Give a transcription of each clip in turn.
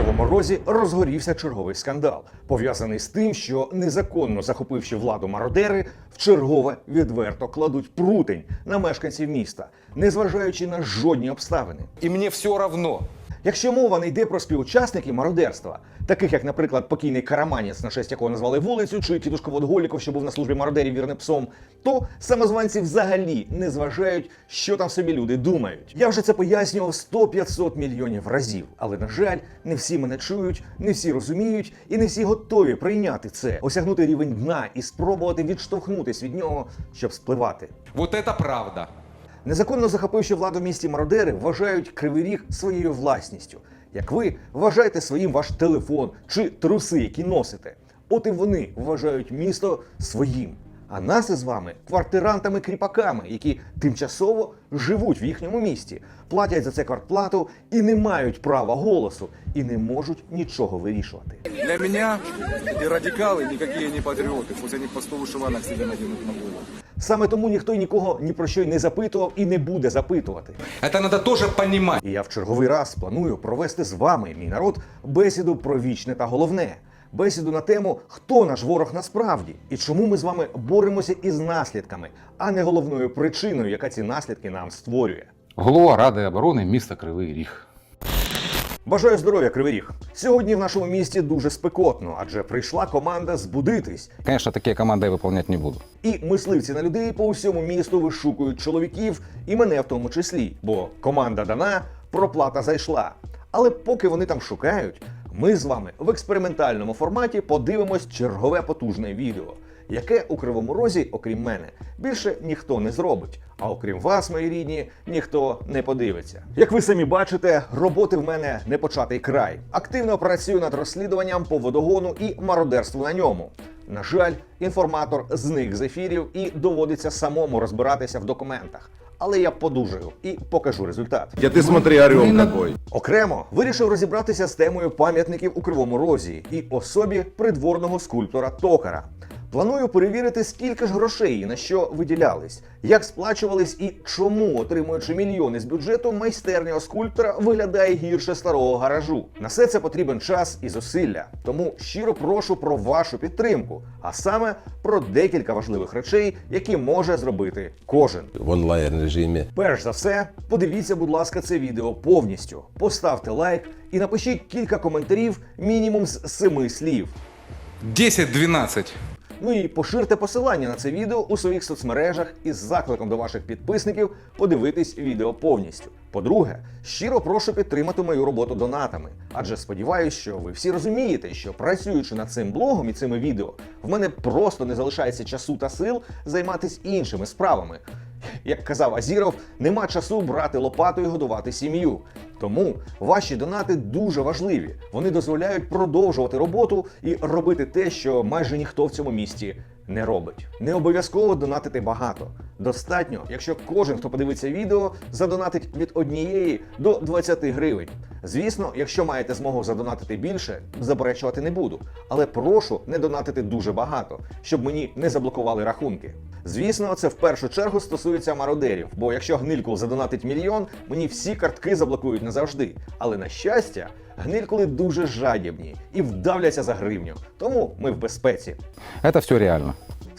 Кривому Розі розгорівся черговий скандал, пов'язаний з тим, що незаконно захопивши владу мародери, в чергове відверто кладуть прутень на мешканців міста, незважаючи на жодні обставини. І мені все равно. Якщо мова не йде про співучасників мародерства, таких як, наприклад, покійний Караманець, на честь якого назвали вулицю, чи тітушка Водголіков, що був на службі мародерів вірним псом, то самозванці взагалі не зважають, що там собі люди думають. Я вже це пояснював 100-500 мільйонів разів, але на жаль, не всі мене чують, не всі розуміють і не всі готові прийняти це, осягнути рівень дна і спробувати відштовхнутись від нього, щоб спливати. Вот это правда. Незаконно захопивши владу в місті мародери, вважають кривий ріг своєю власністю. Як ви вважаєте своїм ваш телефон чи труси, які носите. От і вони вважають місто своїм А нас із вами квартирантами-кріпаками, які тимчасово живуть в їхньому місті, платять за це квартплату і не мають права голосу, і не можуть нічого вирішувати. Для меня и радикалы никакие не патриоты. Пусть они по 100 вышиванок себе наденут на голову. Саме тому ніхто й нікого ні про що й не запитував і не буде запитувати. Это надо тоже понимать. І я в черговий раз планую провести з вами, мій народ, бесіду про вічне та головне. Бесіду на тему, хто наш ворог насправді і чому ми з вами боремося із наслідками, а не головною причиною, яка ці наслідки нам створює. Голова Ради оборони міста Кривий Ріг. Бажаю здоров'я, Кривий Ріг! Сьогодні в нашому місті дуже спекотно, адже прийшла команда збудитись. Конечно, такие команды я выполнять не буду. І мисливці на людей по всьому місту вишукують чоловіків, і мене в тому числі, бо команда дана, проплата зайшла. Але поки вони там шукають, ми з вами в експериментальному форматі подивимось чергове потужне відео, яке у кривому розі, окрім мене, більше ніхто не зробить. А окрім вас, мої рідні, ніхто не подивиться. Як ви самі бачите, роботи в мене не початий край. Активно працюю над розслідуванням по водогону і мародерству на ньому. На жаль, інформатор зник з ефірів і доводиться самому розбиратися в документах. Але я подужаю і покажу результат. Я ти смотри, орел такой. Окремо вирішив розібратися з темою пам'ятників у Кривому Розі і особі придворного скульптора Токара. Планую перевірити, скільки ж грошей і на що виділялись, як сплачувались і чому, отримуючи мільйони з бюджету, майстерня скульптора виглядає гірше старого гаражу. На все це потрібен час і зусилля. Тому щиро прошу про вашу підтримку, а саме про декілька важливих речей, які може зробити кожен. В онлайн режиме. Перш за все, подивіться, будь ласка, це відео повністю. Поставте лайк і напишіть кілька коментарів, мінімум з семи слів. 10-12. Ну і поширте посилання на це відео у своїх соцмережах із закликом до ваших підписників подивитись відео повністю. По-друге, щиро прошу підтримати мою роботу донатами, адже сподіваюся, що ви всі розумієте, що працюючи над цим блогом і цими відео, в мене просто не залишається часу та сил займатися іншими справами. Як казав Азіров, нема часу брати лопату і годувати сім'ю. Тому ваші донати дуже важливі. Вони дозволяють продовжувати роботу і робити те, що майже ніхто в цьому місті не робить. Не обов'язково донатити багато. Достатньо, якщо кожен, хто подивиться відео, задонатить від однієї до 20 гривень. Звісно, якщо маєте змогу задонатити більше, заперечувати не буду. Але прошу не донатити дуже багато, щоб мені не заблокували рахунки. Звісно, це в першу чергу стосується мародерів, бо якщо гнилькул задонатить мільйон, мені всі картки заблокують назавжди. Але на щастя, гнилькули дуже жадібні і вдавляться за гривню. Тому ми в безпеці. Это все реально.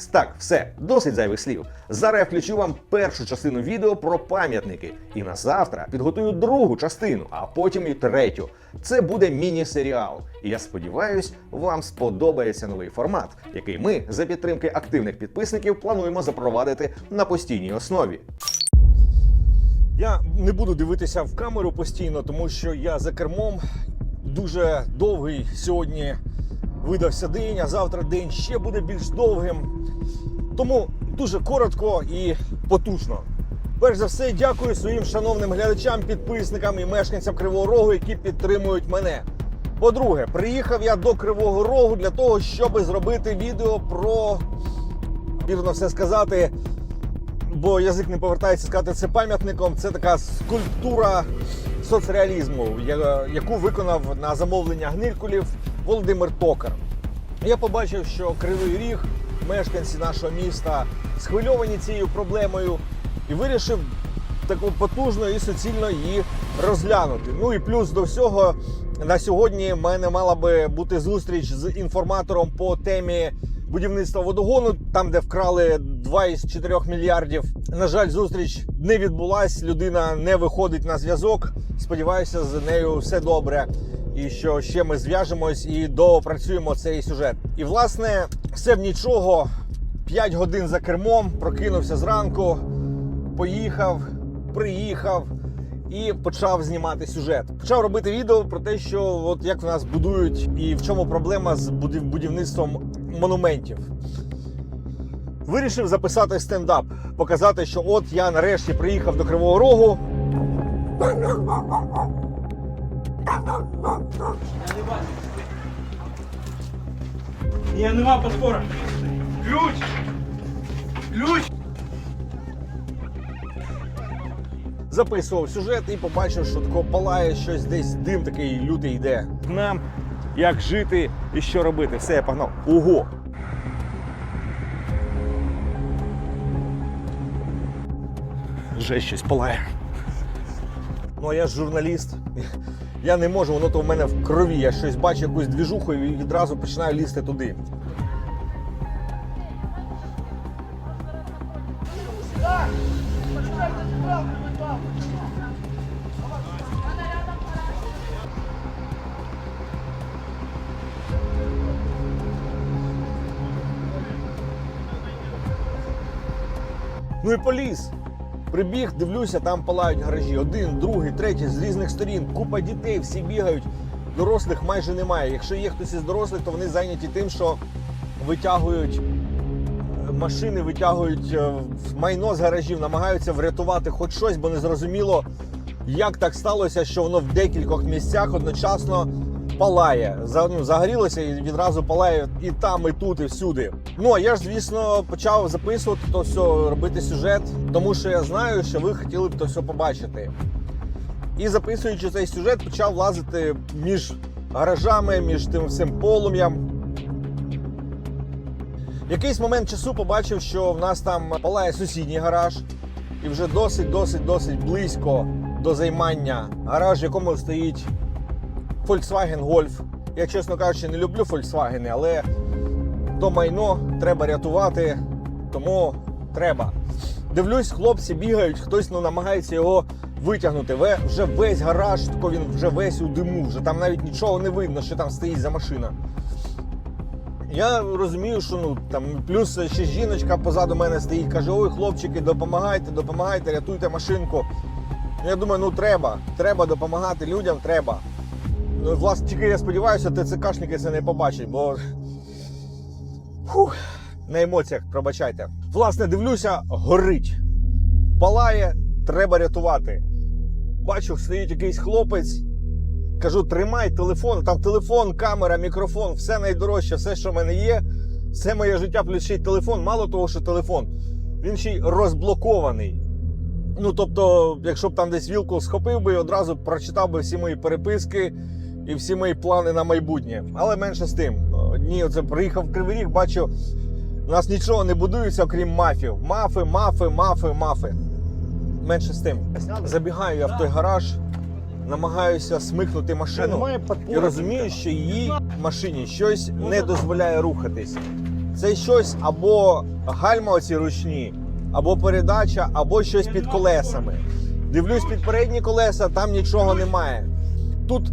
Так, все, досить зайвих слів. Зараз я включу вам першу частину відео про пам'ятники. І на завтра підготую другу частину, а потім і третю. Це буде міні-серіал. І я сподіваюсь, вам сподобається новий формат, який ми за підтримки активних підписників плануємо запровадити на постійній основі. Я не буду дивитися в камеру постійно, тому що я за кермом дуже довгий сьогодні видався день, а завтра день ще буде більш довгим. Тому дуже коротко і потужно. Перш за все, дякую своїм шановним глядачам, підписникам і мешканцям Кривого Рогу, які підтримують мене. По-друге, приїхав я до Кривого Рогу для того, щоб зробити відео про вірно все сказати, бо язик не повертається сказати це пам'ятником. Це така скульптура соцреалізму, яку виконав на замовлення гнилькулів Володимир Токар. Я побачив, що Кривий Ріг, мешканці нашого міста, схвильовані цією проблемою і вирішив таку потужно і суцільно її розглянути. Ну і плюс до всього На сьогодні в мене мала би бути зустріч з інформатором по темі будівництва водогону, там де вкрали 2 із 4 мільярдів. На жаль, зустріч не відбулась. Людина не виходить на зв'язок. Сподіваюся, з нею все добре. І що ще ми зв'яжемось і доопрацюємо цей сюжет. І власне, все в нічого. 5 годин за кермом, прокинувся зранку, поїхав, приїхав і почав знімати сюжет. Почав робити відео про те, що от як в нас будують і в чому проблема з будівництвом монументів. Вирішив записати стендап, показати, що от я нарешті приїхав до Кривого Рогу. Ні, нема паспора. Ключ! Ключ! записував сюжет і побачив, що тако палає щось десь дим такий лютий йде. Нам як жити і що робити. Все, я погнав. Ого! Вже щось палає. Ну, а я ж журналіст. Я не можу, воно то в мене в крові. Я щось бачу, якусь двіжуху і відразу починаю лізти туди. Ну і поліз. Прибіг, дивлюся, там палають гаражі. Один, другий, третій, з різних сторін. Купа дітей, всі бігають. Дорослих майже немає. Якщо є хтось із дорослих, то вони зайняті тим, що витягують е, машини, витягують е, майно з гаражів, намагаються врятувати хоч щось, бо не зрозуміло, як так сталося, що воно в декількох місцях одночасно палає. Ну, загорілося і відразу палає і там, і тут, і всюди. Ну а я ж, звісно, почав записувати то все, робити сюжет, тому що я знаю, що ви хотіли б то все побачити. І записуючи цей сюжет, почав лазити між гаражами, між тим всім полум'ям. Якийсь момент часу побачив, що в нас там палає сусідній гараж, і вже досить, досить, досить близько до займання гараж, в якому стоїть Volkswagen Golf. Я, чесно кажучи, не люблю Volkswagen, але то майно треба рятувати, тому треба. Дивлюсь, хлопці бігають, хтось ну, намагається його витягнути. Вже весь гараж, тако він вже весь у диму, вже там навіть нічого не видно, що там стоїть за машина. Я розумію, що ну там плюс ще жіночка позаду мене стоїть, каже: Ой, хлопчики, допомагайте, допомагайте, рятуйте машинку. Я думаю, ну треба, треба допомагати людям, треба. Ну, власне, тільки я сподіваюся, ТЦКшники це не побачать, бо Фух, на емоціях, пробачайте. Власне, дивлюся, горить. Палає, треба рятувати. Бачу, стоїть якийсь хлопець. Кажу, тримай телефон, там телефон, камера, мікрофон, все найдорожче, все, що в мене є, все моє життя, плюс ще й телефон. Мало того, що телефон, він ще й розблокований. Ну, тобто, якщо б там десь вілку схопив би і одразу прочитав би всі мої переписки і всі мої плани на майбутнє. Але менше з тим. Одні, оце приїхав в Кривий Ріг, бачу, у нас нічого не будується, окрім мафів. Мафи, мафи, мафи, мафи. Менше з тим. Забігаю я в той гараж, намагаюся смикнути машину і розумію, що її машині щось не дозволяє рухатись. Це щось або гальма оці ручні, або передача, або щось під колесами. Дивлюсь під передні колеса, там нічого немає. Тут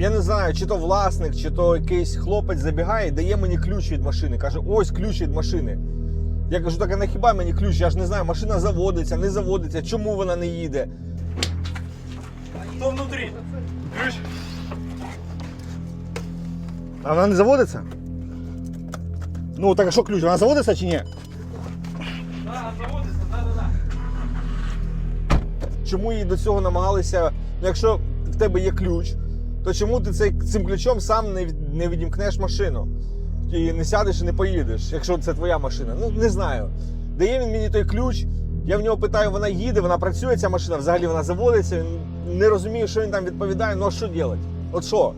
я не знаю, чи то власник, чи то якийсь хлопець забігає і дає мені ключ від машини. Каже, ось ключ від машини. Я кажу, так а нахіба мені ключ? Я ж не знаю, машина заводиться, не заводиться, чому вона не їде. Хто внутрі? Ключ? А вона не заводиться? Ну, так а що ключ? Вона заводиться чи ні? Да, заводиться, да, да. Чому її до цього намагалися? Ну, якщо в тебе є ключ, то чому ти цей, цим ключом сам не, не відімкнеш машину? І не сядеш і не поїдеш, якщо це твоя машина? Ну, не знаю. Дає він мені той ключ, я в нього питаю, вона їде, вона працює, ця машина, взагалі вона заводиться. Він Не розумію, що він там відповідає, ну а що робити? От що?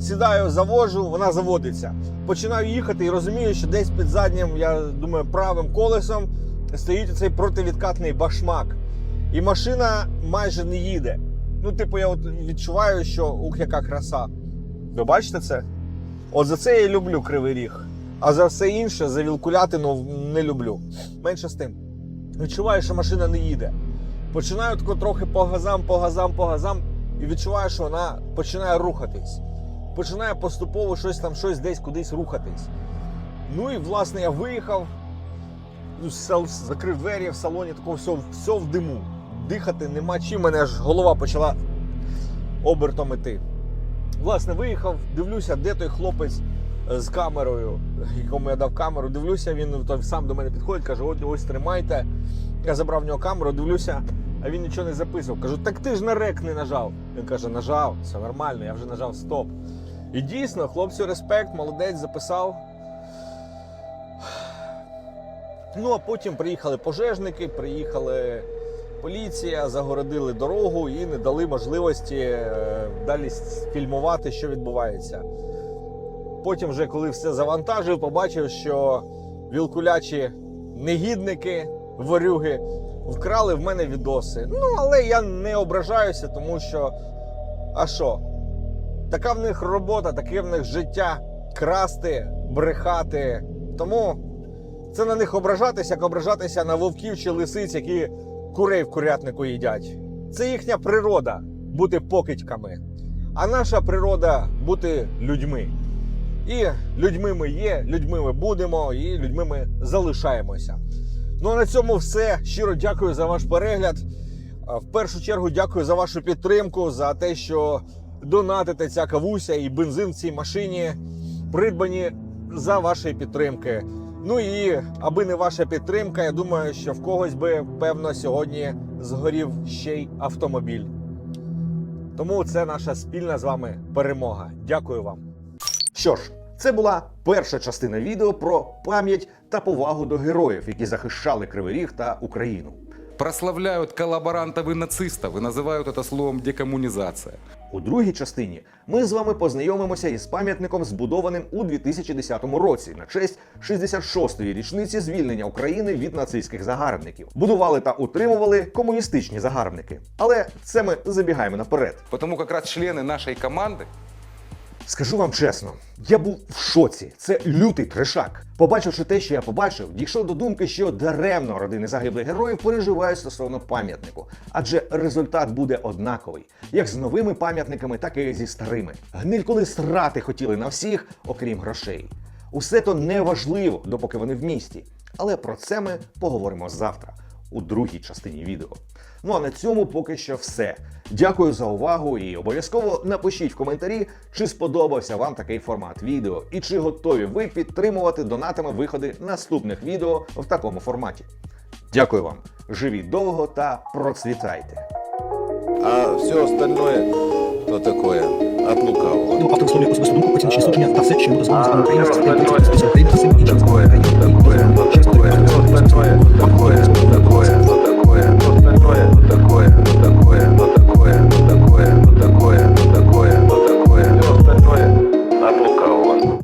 Сідаю, завожу, вона заводиться. Починаю їхати і розумію, що десь під заднім, я думаю, правим колесом стоїть цей противідкатний башмак. І машина майже не їде. Ну, типу, я от відчуваю, що ух, яка краса. Ви бачите це? От за це я люблю кривий ріг. А за все інше, за вілкулятину не люблю. Менше з тим. Відчуваю, що машина не їде. Починаю тако трохи по газам, по газам, по газам, і відчуваю, що вона починає рухатись. Починає поступово щось там, щось десь кудись рухатись. Ну і власне я виїхав, закрив двері в салоні, такого все, все в диму. Дихати нема чим, мене аж голова почала обертом іти. Власне, виїхав, дивлюся, де той хлопець е, з камерою, якому я дав камеру. Дивлюся, він той сам до мене підходить, каже: От ось тримайте. Я забрав в нього камеру, дивлюся, а він нічого не записував. Кажу, так ти ж на рек не нажав. Він каже, нажав, все нормально, я вже нажав стоп. І дійсно, хлопцю респект, молодець, записав. Ну, а потім приїхали пожежники, приїхали поліція, загородили дорогу і не дали можливості е, далі фільмувати, що відбувається. Потім, вже коли все завантажив, побачив, що вілкулячі негідники, ворюги вкрали в мене відоси. Ну, але я не ображаюся, тому що. А що? Така в них робота, таке в них життя красти, брехати. Тому це на них ображатися, як ображатися на вовків чи лисиць, які курей в курятнику їдять. Це їхня природа бути покидьками. А наша природа бути людьми. І людьми ми є, людьми ми будемо, і людьми ми залишаємося. Ну а на цьому все. Щиро дякую за ваш перегляд. В першу чергу дякую за вашу підтримку, за те, що донатите ця кавуся і бензин в цій машині придбані за вашої підтримки. Ну і аби не ваша підтримка, я думаю, що в когось би певно сьогодні згорів ще й автомобіль. Тому це наша спільна з вами перемога. Дякую вам. Що ж, це була перша частина відео про пам'ять та повагу до героїв, які захищали Кривий Ріг та Україну Прославляют коллаборантов и нацистов и называют это словом декоммунизация. У другій частині ми з вами познайомимося із пам'ятником, збудованим у 2010 році на честь 66-ї річниці звільнення України від нацистських загарбників. Будували та утримували комуністичні загарбники. Але це ми забігаємо наперед. Потому как раз члены нашей команды Скажу вам чесно, я був в шоці. Це лютий трешак. Побачивши те, що я побачив, дійшов до думки, що даремно родини загиблих героїв переживають стосовно пам'ятнику, адже результат буде однаковий, як з новими пам'ятниками, так і зі старими. Гниль, коли срати хотіли на всіх, окрім грошей. Усе то не важливо, допоки вони в місті. Але про це ми поговоримо завтра у другій частині відео. Ну а на цьому поки що все. Дякую за увагу і обов'язково напишіть в коментарі, чи сподобався вам такий формат відео, і чи готові ви підтримувати донатами виходи наступних відео в такому форматі. Дякую вам, живіть довго та процвітайте! А все остальное, то такое, от лукавого. Ну, автор висловлює особисту думку, оціночні судження та все, що йому дозволено законом України, статтею 30 України іншим законом Такое, України. такое, такое, все остальное такое, вот такое.